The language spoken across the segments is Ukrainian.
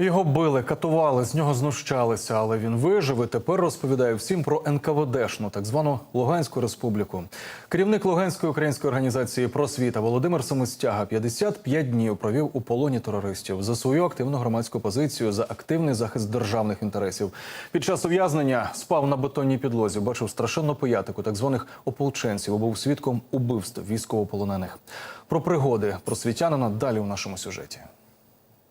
Його били, катували, з нього знущалися, але він вижив і тепер розповідає всім про НКВДшну, так звану Луганську республіку. Керівник Луганської української організації просвіта Володимир Самостяга 55 днів провів у полоні терористів за свою активну громадську позицію за активний захист державних інтересів. Під час ув'язнення спав на бетонній підлозі, бачив страшенну поятику так званих ополченців, був свідком убивств військовополонених. Про пригоди просвітянина далі у нашому сюжеті.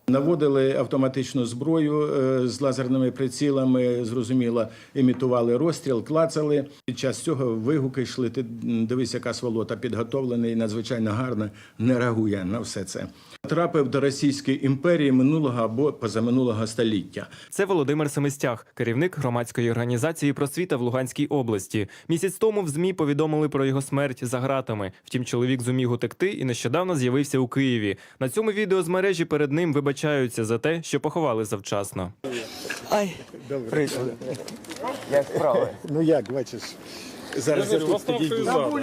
Наводили автоматичну зброю е, з лазерними прицілами, зрозуміло, імітували розстріл, клацали. Під час цього вигуки йшли. Ти дивись, яка сволота підготовлений, надзвичайно гарно не реагує на все це. Трапив до Російської імперії минулого або позаминулого століття. Це Володимир Семистяг, керівник громадської організації просвіта в Луганській області. Місяць тому в змі повідомили про його смерть за гратами. Втім, чоловік зуміг утекти і нещодавно з'явився у Києві. На цьому відео з мережі перед ним вибачаються за те, що поховали завчасно. Ай, Добре. Як справи? Ну як бачиш, зараз я тут підійду.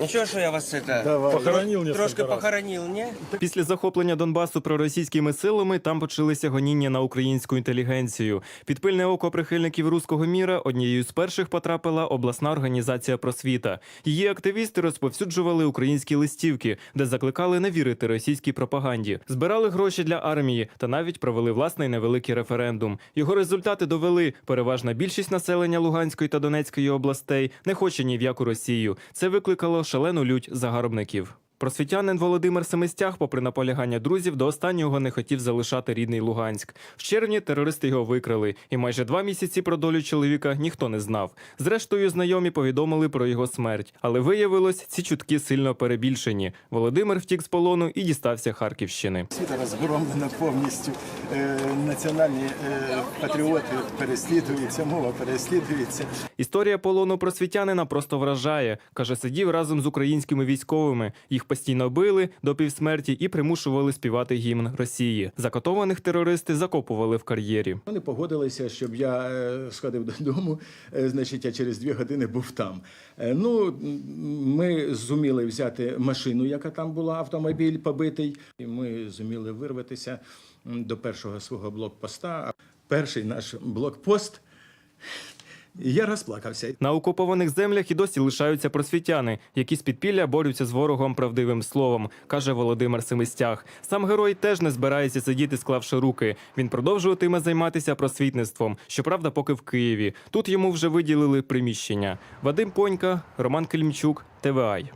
Нічого, що я вас это, Давай. трошки похоронив, ні? Після захоплення Донбасу проросійськими силами там почалися гоніння на українську інтелігенцію. Під пильне око прихильників руського міра однією з перших потрапила обласна організація просвіта. Її активісти розповсюджували українські листівки, де закликали не вірити російській пропаганді, збирали гроші для армії та навіть провели власний невеликий референдум. Його результати довели. Переважна більшість населення Луганської та Донецької областей не хоче ні в яку Росію. Це викликало шалену лють загарбників. Просвітянин Володимир Семистяг, попри наполягання друзів, до останнього не хотів залишати рідний Луганськ. В червні терористи його викрали, і майже два місяці про долю чоловіка ніхто не знав. Зрештою, знайомі повідомили про його смерть, але виявилось, ці чутки сильно перебільшені. Володимир втік з полону і дістався Харківщини. Світа розгромлена повністю. Е, Національні е, патріоти переслідуються, мова переслідується. Історія полону просвітянина просто вражає. Каже, сидів разом з українськими військовими. Їх постійно били до півсмерті і примушували співати гімн Росії. Закатованих терористи закопували в кар'єрі. Вони погодилися, щоб я е, сходив додому. Е, Значить, я через дві години був там. Е, Ну, ми зуміли взяти машину, яка там була, автомобіль побитий. І ми зуміли вирватися до першого свого блокпоста. Перший наш блокпост. Я розплакався. На окупованих землях і досі лишаються просвітяни, які з підпілля борються з ворогом правдивим словом, каже Володимир Семистяг. Сам герой теж не збирається сидіти, склавши руки. Він продовжуватиме займатися просвітництвом. Щоправда, поки в Києві. Тут йому вже виділили приміщення. Вадим Понька, Роман Кельмчук, ТВАЙ.